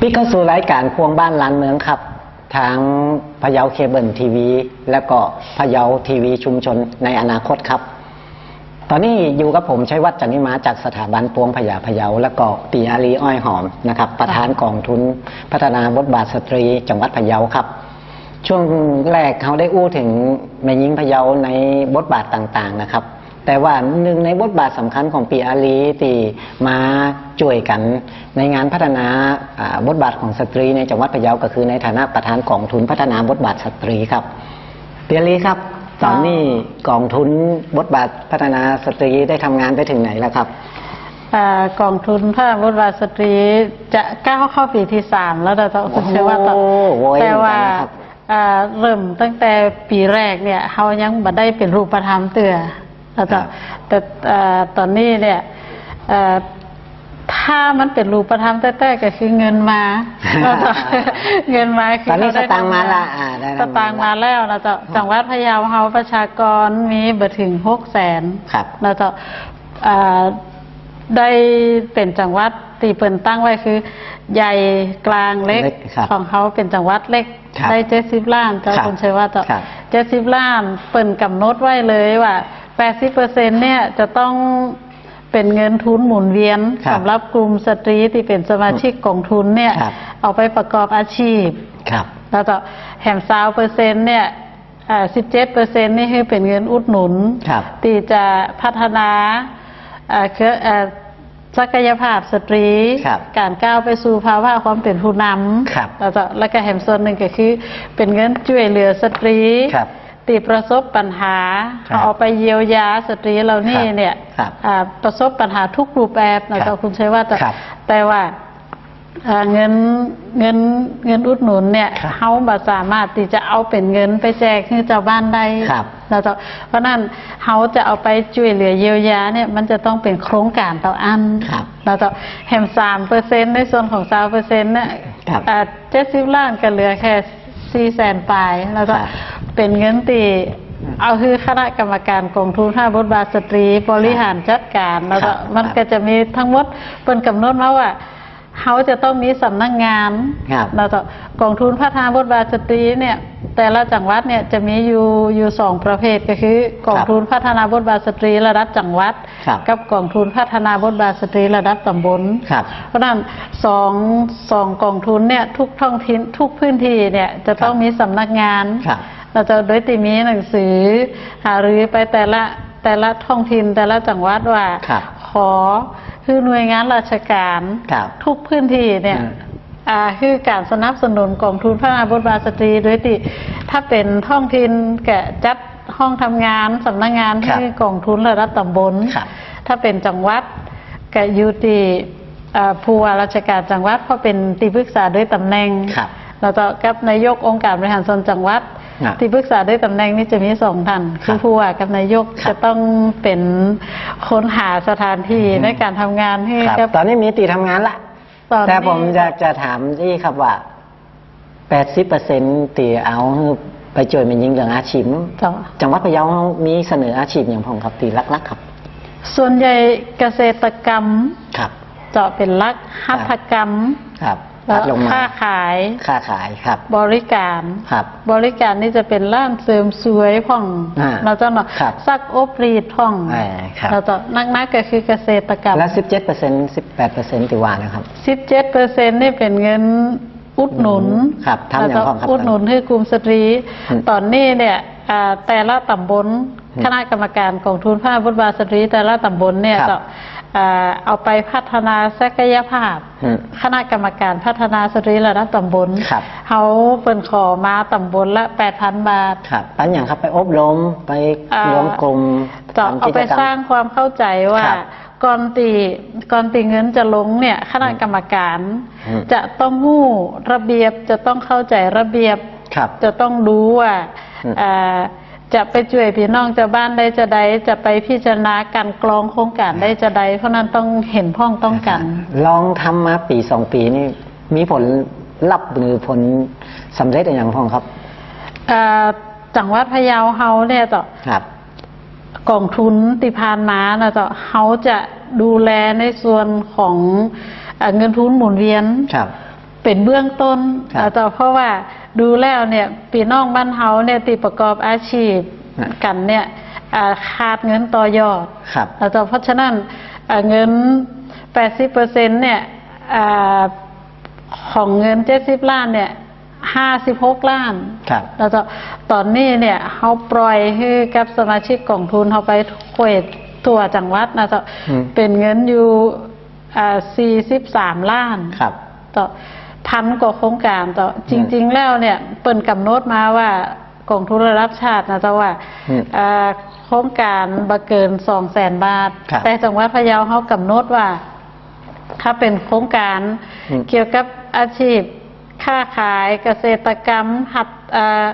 พี่เข้าสู่รายการควงบ้านล้านเมืองครับ ทางพะเยาเคเบิลทีวี และก็พะเยาทีวีชุมชนในอนาคตครับ ตอนนี้อยู่กับผมชัยวัฒน์จันนิมาจากสถาบันปวงพยาพะเยา และก็ปีอารีอ้อยหอมนะครับ ประธานกองทุนพัฒนาบทบาทสตรีจังหวัดพะเยาครับ ช่วงแรกเขาได้อู้ถึงแม่หญิงพะเยาในบทบาทต่างๆนะครับ แต่ว่าหนึ่งในบทบาทสำคัญของปีอารีที่มาช่วยกันในงานพัฒนาอ่าบทบาทของสตรีในจังหวัดพะเยาก็คือในฐานะประธานกองทุนพัฒนาบทบาทสตรีครับปีอารีครับตอนนี้กองทุนบทบาทพัฒนาสตรีได้ทำงานไปถึงไหนแล้วครับอ่ากองทุนพระบุตรบาทสตรีจะก้าวเข้าปีที่สามแล้วเราจะคุณเชื่อว่าต่อโอ้โหแต่ว่าเหมือนกันนะครับอ่าเริ่มตั้งแต่ปีแรกเนี่ยเขายังบัได้เป็นรูปธรรมเตือ เราจะแต่อ่าตอนนี้เนี่ยอ่าถ้ามันเป็นรูปธรรมแต่ๆก็คือเงินมาเราจะเงินมาคืตอนนี้เขได้สตางค์มาละทำงนอ่าได้สตางค์มาแล้วเราจะจังหวัดพะเยาเฮาประชากรมีเบิดถึงหกแสนครับเราจะอ่าได้เป็นจังหวัดตีเปิ่นตั้งไว้คือ ใหญ่กลางเล็กเล็กครับของเขาเป็นจังหวัดเล็กครับได้เจ็ดสิบล้านเจ้าครับคุณเชื่อว่าต่อครับเจ็ดสิบล้านเปิ่นกำหนดไว้เลยว่า แปดสิบเปอร์เซ็นเนี่ยจะต้องเป็นเงินทุนหมุนเวียนครับสำหรับกลุ่มสตรีที่เป็นสมาชิกกองทุนเนี่ย ครับ เอาไปประกอบอาชีพ ครับ แล้วก็แหมซาวเปอร์เซ็นต์เนี่ยสิบเจ็ดเปอร์เซ็นต์นี่คือเป็นเงินอุดหนุนครับที่จะพัฒนาเอ่อเครือเอ่อศักยภาพสตรี ครับการก้าวไปสู่ภาวะความเป็นผู้นครับำแล้วก็แล้วก็แหมส่วนหนึ่งก็คือเป็นเงินช่วยเหลือสตรี ครับ ที่ประสบปัญหาครับเอาไปเยียวยาสตรีเหล่านี้ครับเนี่ยครับอ่าประสบปัญหาทุกรูปแบบนะครัก็บคุณใช้ว่าแต่ครับแต่ว่าอ่าเงินเงินเงินอุดหนุนเนี่ยครับเขาบ่สามารถที่จะเอาเป็นเงินไปแจกให้เจ้าบ้านได้ครับเราจะเพราะนั้นเขาจะเอาไปช่วยเหลือเยียวยาเนี่ยมันจะต้องเป็นโครงการต่ออันครับเราจะแหมสามเปอร์เซ็นในส่วนของสามเปอร์เซ็นเนี่ยครับ เจ็ดสิบล้านก็เหลือแค่ สี่แสนปลาย แล้วก็ครับเป็นเงินตีเอาคือคณะกรรมการกองทุนห้าบทบาทสตรี บริหารจัดการ แล้วก็ครับมันก็จะมีทั้งหมดเป็นกำหนดมาว่า เขาจะต้องมีสำนักงานครับแล้วก็กองทุนพัฒนาบทบาทสตรีเนี่ย แต่ละจังหวัดเนี่ยจะมีอยู่อยู่สองประเภทก็คือกองทุนพัฒนาบทบาทสตรีระดับจังหวัด ครับกับกองทุนพัฒนาบทบาทสตรีระดับตำบลครับ เพราะฉะนั้นสองสองกองทุนเนี่ยทุกท้องถิ่นทุกพื้นที่เนี่ยจะต้องมีสำนักงานครับเราจะโดยติมีหนังสือ หารือไปแต่ละแต่ละท้องถิ่นแต่ละจังหวัดว่าครับขอ คือหน่วยงานราชการครับทุกพื้นที่เนี่ยอืมอ่าคือการสนับสนุนกองทุนพัฒนาบทบาทสตรีโดยที่ถ้าเป็นท้องถิ่นแกจัดห้องทำงานสำนักงานครับที่กองทุนระดับตำบลครับถ้าเป็นจังหวัดก็อยู่ที่อ่าผู้ว่าราชการจังหวัดเพราะเป็นที่ปรึกษาด้วยตำแหน่งครับ เราจะกับนายกองค์การบริหารส่วนจังหวัดครับที่ปรึกษาด้วยตำแหน่งนี้จะมีสองท่านครัคืบอผู้ว่ากับนายกครับจะต้องเป็นค้นหาสถานที่ในการทำงานให้ครับกับ ตอนนี้มีตีทำงานละ ตอนนี้ แต่ผมจะจะถามที่ครับว่า 80%ตีเอาไปช่วยแมันยิงเรื่องอาชีพจ้ะจังหวัดพะเยามีเสนออาชีพอย่างผมครับตีลักๆครับ ส่วนใหญ่เกษตรกรรมครับ เจาะเป็นหลักหัตถกรรม ครับแล้พัวดลงมา ค้าขาย ค่าขายครับ บริการ ครับ บริการนี่จะเป็นร้านเสริมสวยพ่อง อ่าเราจะเนาะครับซักอบรีดพ่อง อ่าครับ เราจะนักๆก็คือเกษตรกรรม และ17% 18%ตีว่านะครับสิบเจ็ดเปอร์เซ็นนี่เป็นเงินอุดหนุนครับทำอย่างพร้อมครับอุดหนุนให้กลุ่มสตรี อืมตอนนี้เนี่ยอ่าแต่ละตำบลอืมคณะกรรมการกองทุนพระบุตรบาทสตรี แต่ละตำบลเนี่ยครับจะอ่า เอาไปพัฒนาศักยภาพอืมคณะกรรมการพัฒนาสตรีระดับตำบลครับเขาเปินขอมาตำบลละแปดพันบาทครับปัญอย่างครับไปอบรมไปอ่ารวมกลุ่มจะทำเอากิไปจกรรมสร้างความเข้าใจว่าครับก่อนตีก่อนตีเงินจะลงเนี่ยคณะกรรมการอืมจะต้องหู้ระเบียบจะต้องเข้าใจระเบียบครับจะต้องรู้ว่าอืมอ่า จะไปช่วยพี่น้องจะบ้านได้จะใดจะไปพิจารณาการกรองโครงการได้จะใดเพราะนั้นต้องเห็นพ้องต้องกัน ลองทำมาปีสองปีนี่มีผลลัพธ์หรือผลสำเร็จอย่างพ้องครับอ่าจังหวัดพะเยาเฮาเนี่ยต่อครับกองทุนติพานมานะเจ้าเขาจะดูแลในส่วนของเอ่อเงินทุนหมุนเวียนครับเป็นเบื้องต้นครับอาจจะเพราะว่า ดูแล้วเนี่ยปีน้องบ้านเฮาเนี่ยตีประกอบอาชีพฮะกันเนี่ยอ่าขาดเงินต่อยอดครับอาจจะเพราะฉะนั้นอ่าเงิน 80เปอร์เซ็นเนี่ยอ่าของเงิน 70 ล้านเนี่ย 56 ล้านครับแล้วก็ตอนนี้เนี่ยเขาปล่อยให้กับสมาชิกกองทุนเขาไปเควดตัวจังหวัดนะเจ้าอืมเป็นเงินอยู่อ่า43 ล้านครับต่อ พันกว่าโครงการต่อจริง ๆ แล้วเนี่ยเปิ่นกำหนดมาว่ากองทุนระดับชาตินะเจ้าว่าอืมอ่าโครงการบ่เกินสองแสนบาทครับแต่จังหวัดพะเยาเขากำหนดว่า ถ้าเป็นโครงการอืมเกี่ยวกับอาชีพค้าขายเกษตรกรรม หัดอ่า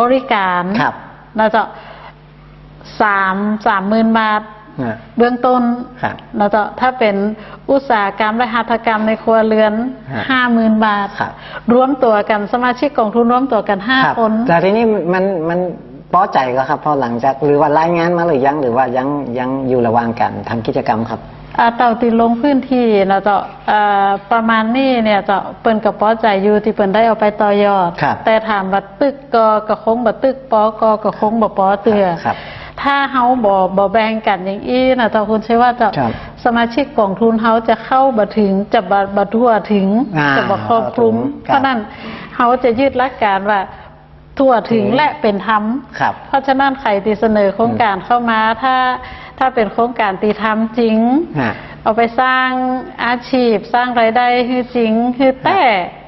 บริการครับนะเจ้าสามสามหมื่นบาทนะ เบื้องต้นครับเราจะถ้าเป็นอุตสาหกรรมและหัตถกรรมในครัวเรือนฮะห้าหมื่นบาทครับรวมตัวกันสมาชิกกองทุนรวมตัวกันห้ารับคนแต่ทีนี้มันมันป้อใจก็ครับพอหลังจากหรือว่ารายงานมาหรือยังหรือว่ายังยังอยู่ระหว่างการทำกิจกรรมครับอ่าเต่าติดลงพื้นที่เราจะอ่าประมาณนี้เนี่ยจะเปิ้นกับป้อใจอยู่ที่เปิ้นได้เอาไปต่อยอดครับแต่ถามว่าตึกกอกระคงบ่ตึกปอกอกระคงบ่ปอเตือครับ ถ้าเฮาบ่บ่แบ่งกันอย่างอี้นะเจ้าคุณใช่ว่าจะครับสมาชิกกองทุนเฮาจะเข้าบ่ถึงจะบ่บ่ทั่วถึงอ่าจะบ่ครอบคลุม ครับ เพราะนั้นเฮาจะยึดหลักการว่าทั่วถึงอืมและเป็นธรรม ครับ เพราะฉะนั้นใครที่เสนอโครงการเข้ามาถ้าถ้าเป็นโครงการตีทำจริง ฮะ เอาไปสร้างอาชีพ สร้างรายได้คือจริงคือแต่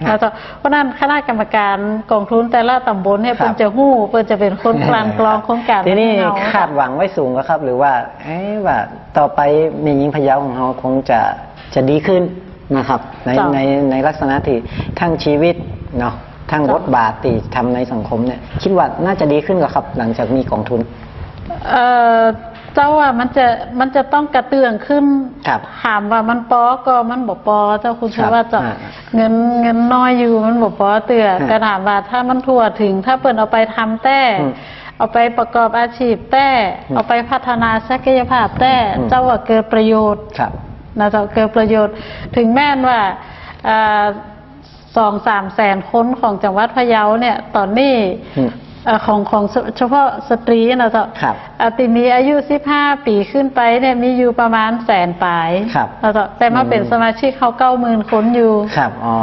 ครับเราจะเพราะฉะนั้นคณะกรรมการกองทุนแต่ละตำบลเนี่ยครับเพิ่นจะหู้เพิ่นจะเป็นคนกลางกรองโครงการทีนี้ให้เรคาดหวังไว้สูงก็ครับ หรือว่าเอ๊ะว่าต่อไปแมียิงพะเยาของเราคงจะจะดีขึ้นนะครับ ในจ้ะในในลักษณะที่ทั้งชีวิตเนาะทั้งจ้ะบทบาทที่ทำในสังคมเนี่ยคิดว่าน่าจะดีขึ้นก็ครับ หลังจากมีกองทุน เอ่อ เจ้าว่ามันจะมันจะต้องกระเตื้องขึ้นครับถามว่ามันปอก็มันบ่ปอเจ้าคุณครัชับว่าจะอ่าเงินเงินน้อยอยู่มันบ่ปอเตือฮะกระถามว่าถ้ามันทั่วถึง ถ้าเปิดเอาไปทำแต่ อืมเอาไปประกอบอาชีพแต่ อืมเอาไปพัฒนาศักยภาพแต่อืม เจ้าว่าเกิดประโยชน์ ครับ นะเจ้าเกิดประโยชน์ถึงแม้นว่าอ่าสองสามแสนคนของจังหวัดพะเยาเนี่ย ตอนนี้อืม เอ่อของของเฉพาะสตรีนะเจ้าครับอาติมีอายุ15ปีขึ้นไปเนี่ยมีอยู่ประมาณแสนปลายครับนะเจ้าแต่มาเป็นอืม สมาชิกเขาเก้าหมื่นคนอยู่ ครับอ๋อ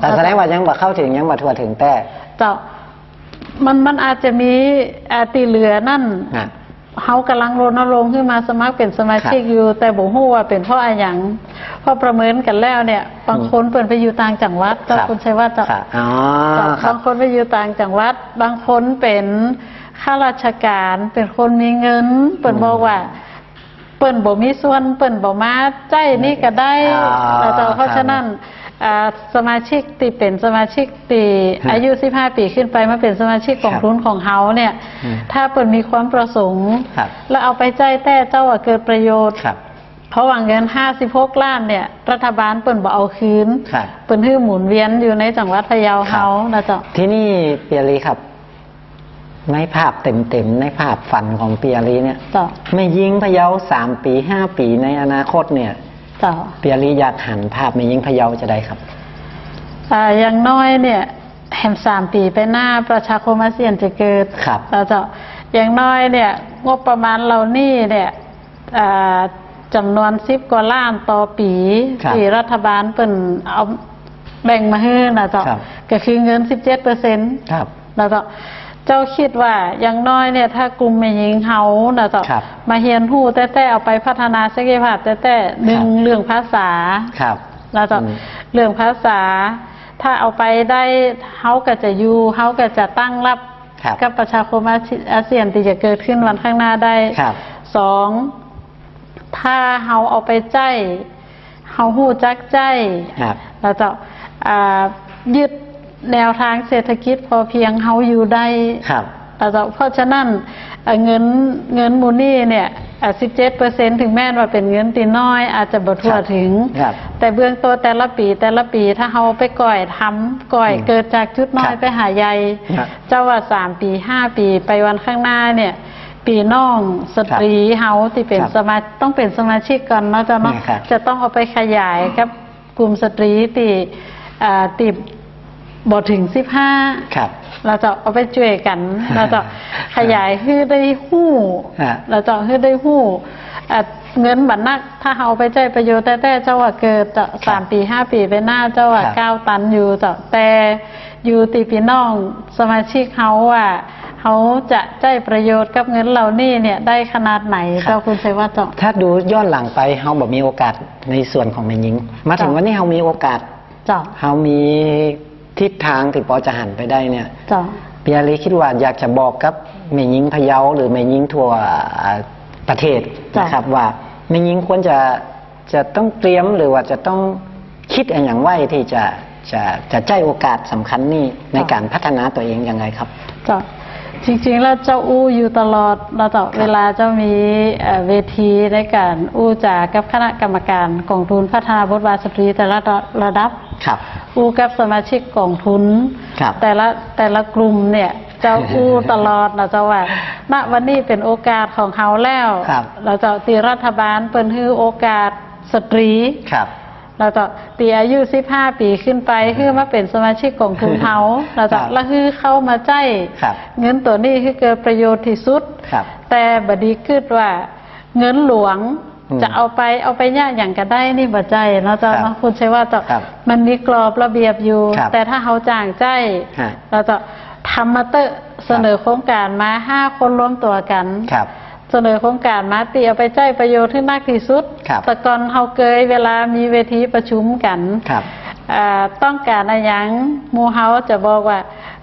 แต่แสดงว่ายังบ่เข้าถึงยังบ่ทั่วถึงแต่ เจ้ามันมันอาจจะมีอาตีเหลือนั่น ฮะ เขากำลังรณรงค์ขึ้นมาสมัครเป็นสมาชิกครับอยู่ แต่บอกฮู้ว่าเป็นเพราะอะไรอย่างเพราะประเมินกันแล้วเนี่ย บางคนเปิดไปอยู่ต่างจังหวัดเจ้าครับคุณชัยว่าจะครับอ๋อจ้ะครับบางคนไปอยู่ต่างจังหวัด บางคนเป็นข้าราชการเป็นคนมีเงิน เปิ่นบอกว่าเปิ่นบ่มีส่วนเปิ่นบ่มาใจนี่ก็ได้อ๋อแล้วเจ้าเพราะฉะนั้นอ่า สมาชิกที่เป็นสมาชิกที่ฮะอายุ 15 ปีขึ้นไปมาเป็นสมาชิกกองครับทุนของเฮาเนี่ยอืมถ้าเปิ่นมีความประสงค์ครับแล้วเอาไปใจแต่เจ้าว่าเกิดประโยชน์ครับเพราะว่าเงิน 56 ล้านเนี่ย รัฐบาลเปิ่นบ่เอาคืนครับเปิ่นฮื้อหมุนเวียนอยู่ในจังหวัดพะเยาเฮานะเจ้าที่นี่เปียรีครับ ในภาพเต็มๆในภาพฝันของเปียรีเนี่ยเจ้าไม่ยิงพะเยาสามปีห้าปีในอนาคตเนี่ย เจ้าเปียรีอยากหันภาพไม่ยิงพะเยาจะได้ครับอ่าอย่างน้อยเนี่ยแหมสามปีไปหน้าประชาคมอาเซียนจะเกิดครับเราจะอย่างน้อยเนี่ย งบประมาณเรานี่เนี่ยอ่าจำนวนสิบกว่าล้านต่อปีครับที่รัฐบาลเป็นเอาแบ่งมาให้นะเจ้าครับก็คือเงินสิบเจ็ดเปอร์เซ็นต์ครับนะเจ้า เจ้าคิดว่าอย่างน้อยเนี่ยถ้ากลุ่มแม่หญิงเฮานะเจ้าครับมาเฮียนหู้แต่แต่เอาไปพัฒนาศักยภาพแต่แต่หนึ่งครับ เรื่องภาษาครับเราจะอืม เรื่องภาษา ถ้าเอาไปได้เฮาก็จะอยู่เฮาก็จะตั้งรับครับ กับประชาคมอาเซีอาเซียนที่จะเกิดขึ้นวันข้างหน้าได้ ครับ สองถ้าเฮาเอาไปใจเฮาหู้จักใจครับเราจะอ่ายึด แนวทางเศรษฐกิจพอเพียงเฮาอยู่ได้ครับเราจะเพราะฉะนั้นเอ่อเงินเงินมูลนี่เนี่ยสิบเจ็ดเปอร์เซ็นถึงแม้ว่าเป็นเงินตีน้อย อาจจะบ่ทั่วถึงครับแต่เบื้องต้นแต่ละปีแต่ละปีถ้าเราไปก่อยทำก่อยอืมเกิดจากจุดน้อยครับไปหาใหญ่ครับเจ้าว่าสามปีห้าปีไปวันข้างหน้าเนี่ย ปีน้องสตรีเฮาที่เป็นครับสมาต้องเป็นสมาชิกก่อนเนาะเจ้าเนาะนี่ครับจะต้องเอาไปขยายกับกลุ่มสตรีตีอ่าตี บ่ถึงสิบห้าครับ เราจะเอาไปช่วยกัน เราจะขยายให้ได้หู้ฮะเราจะให้ได้หู้อะเงินบัตรนัก ถ้าเอาไปใช้ประโยชน์แต่แต่เจ้าว่าเกิดจะสามปีห้าปีไปหน้าเจ้าว่าครับเก้าตันอยู่จะแต่อยู่ตีพี่น้องสมาชิกเขาว่าเขาจะใช้ประโยชน์กับเงินเหล่านี้เนี่ยได้ขนาดไหนเจ้าคุณชัยวัฒน์เจ้าถ้าดูย้อนหลังไปเฮาแบบมีโอกาสในส่วนของแม่หญิง มาถึงจ้ะวันนี้เฮามีโอกาสเจ้าเฮามี ทิศทางที่พอจะหันไปได้เนี่ยเจ้าพี่อาลีคิดว่าอยากจะบอกกับแม่หญิงพะเยาหรือแม่หญิงทั่วประเทศจ้ะนะครับว่าแม่หญิงควรจะจะต้องเตรียมหรือว่าจะต้องคิดอนอย่างไว้ที่จะจะจะใจโอกาสสำคัญนี้ในการพัฒนาตัวเองยังไงครับเจ้าจริงๆแล้วเจ้าอู้อยู่ตลอดเราจะเวลาเจ้ามีเอ่อเวทีในการอู้จากับคณะกรรมการกองทุนพัฒนาบทบาทสตรีแต่ละระดับ ครับอู้กับสมาชิกกองทุน ครับ แต่ละแต่ละกลุ่มเนี่ยเจ้าอู้ตลอดนะเจ้าว่าณวันนี้เป็นโอกาสของเขาแล้ว ครับ เราจะตีรัฐบาลเปิดให้โอกาสสตรี ครับ เราจะตีอายุ15ปีขึ้นไปคือมาเป็นสมาชิกกองทุนเฮาเราจะครับแล้วคือเข้ามาใจครับ เงินตัวนี้คือเกิดประโยชน์ที่สุด ครับ แต่บดีคิดว่าเงินหลวงอืม จะเอาไปเอาไปยากอย่างก็ได้นี่บ่ใจเนาะเจ้าครับเนาะคุณใช่ว่าเจ้าครับมันมีกรอบระเบียบอยู่ครับแต่ถ้าเขาจ้างใจฮะเราจะทำมาเตอะเสนอโครงการมาห้าคนรวมตัวกันครับเสนอโครงการมาตีเอาไปใจประโยชน์ที่มากที่สุดครับแต่ก่อนเฮาเคยเวลามีเวทีประชุมกัน ครับอ่าต้องการอะไรหยังหมูเฮาจะบอกว่า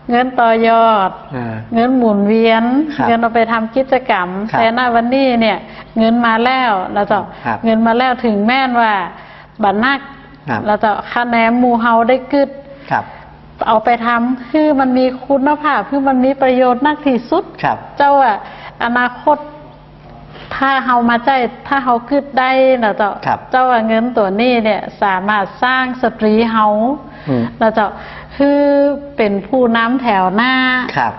เงินต่อยอดอ่าเงินหมุนเวียนครับเงินเอาไปทำกิจกรรมครับแต่ณวันนี้เนี่ย เงินมาแล้วเราจะครับเงินมาแล้วถึงแม่นว่าบัตรนักครับเราจะคะแนนหมูเฮาได้กึดครับเอาไปทำคือมันมีคุณภาพคือมันมีประโยชน์มากที่สุดครับเจ้าอะอนาคต ถ้าเฮามาใจถ้าเฮาคิดได้นะเจ้าครับเจ้าว่าเงินตัวนี้เนี่ย สามารถสร้างสตรีเฮาอืมเราจะ คือเป็นผู้นำแถวหน้าครับ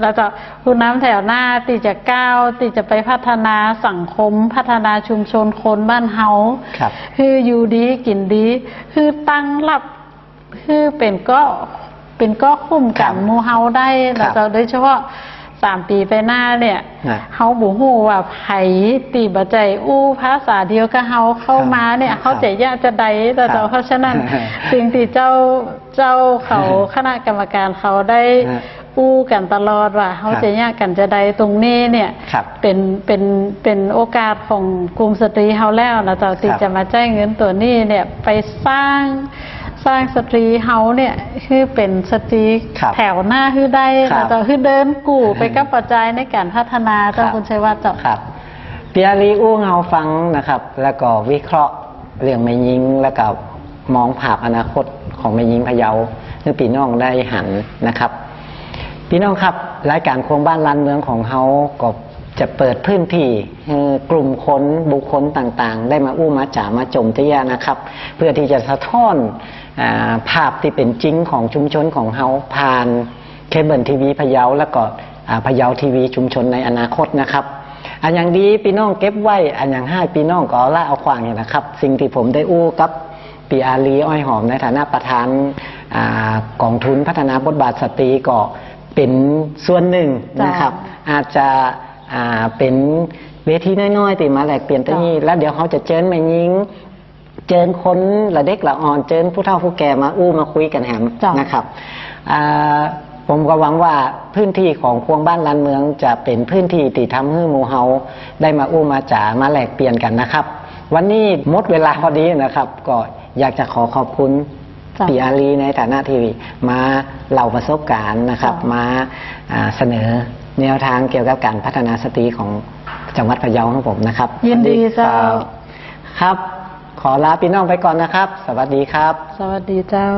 เราจะผู้นำแถวหน้าที่จะก้าวที่จะไปพัฒนาสังคม พัฒนาชุมชนคนบ้านเฮาครับคืออยู่ดีกินดี คือตั้งรับคือเป็นก็เป็นก็คุ้มกันครับหมู่เฮาได้ครัเราบจะโดยเฉพาะ สามปีไปหน้าเนี่ยนะเฮาบูฮู้ว่าไผตีบใจอู้ภาษาเดียวกับเฮาเข้ามาเนี่ยครับเขาจะยากจะใดแต่ครับเพราะฉะนั้นสิ่งที่เจ้าเจ้าเขาคณะกรรมการเขาได้ฮะอู้กันตลอดว่าเขาครับจะยากกันจะใดตรงนี้เนี่ยครับเป็นเป็นเป็นโอกาสของกลุ่มสตรีเฮาแล้วนะเจ้าที่ครับจะมาแจ้งเงินตัวนี้เนี่ยไปสร้าง สร้างสตรีเฮาเนี่ยคือเป็นสตรีครับแถวหน้าคือได้ครันะบเจ้าคือเดินกู่ไปกับปัจจัยในการพัฒนาเจ้าคุณชัยวัฒน์เจ้าครับปีอารีอู้เงาฟังนะครับ แล้วก็วิเคราะห์เรื่องแม่ยิงแล้วก็มองภาพอนาคตของแม่ยิงพะเยาให้ปีน้องได้หันนะครับพี่น้องครับรายการโครงบ้านลานเมืองของเฮาก็ จะเปิดพื้นที่ให้กลุ่มคนบุคคลต่างๆ ได้มาอู้มาจ่ามาจมเจียนะครับ เพื่อที่จะสะท้อนอาภาพที่เป็นจริงของชุมชนของเฮาผ่านเคเบิลทีวีพะเยาแล้วก็อ่าพะเยาทีวีชุมชนในอนาคตนะครับอันอย่างดีพี่น้องเก็บไว้อันอย่างให้พี่น้องก็เอาละเอาขวางอย่างนะครับ สิ่งที่ผมได้อู้กับปีอาลีอ้อยหอมในฐานะประธานอากองทุนพัฒนาบทบาทสตรีก็เป็นส่วนหนึ่งนะครับ อาจจะ อ่าเป็นเวทีน้อยๆตีมาแหลกเปลี่ยนตัวนี้แล้วเดี๋ยวเขาจะเจิญมายิงเจิญคนละเด็กละอ่อนเจิญผู้เฒ่าผู้แก่มาอู้มาคุยกันแหมจ้ะนะครับอ่าผมก็หวังว่าพื้นที่ของพวงบ้านลานเมืองจะเป็นพื้นที่ที่ทำให้หมูเฮาได้มาอู้มาจ๋ามาแลกเปลี่ยนกันนะครับ วันนี้หมดเวลาพอดีนะครับ ก็อยากจะขอขอบคุณจ้ะปีอารีในฐานะทีวีมาเล่าประสบการณ์นะครับจ้ะมาอ่าเสนอ แนวทางเกี่ยวกับการพัฒนาสตรีของจังหวัดพะเยาของผมนะครับยินดีเจ้า ครับครับขอลาพี่น้องไปก่อนนะครับ สวัสดีครับ สวัสดีเจ้า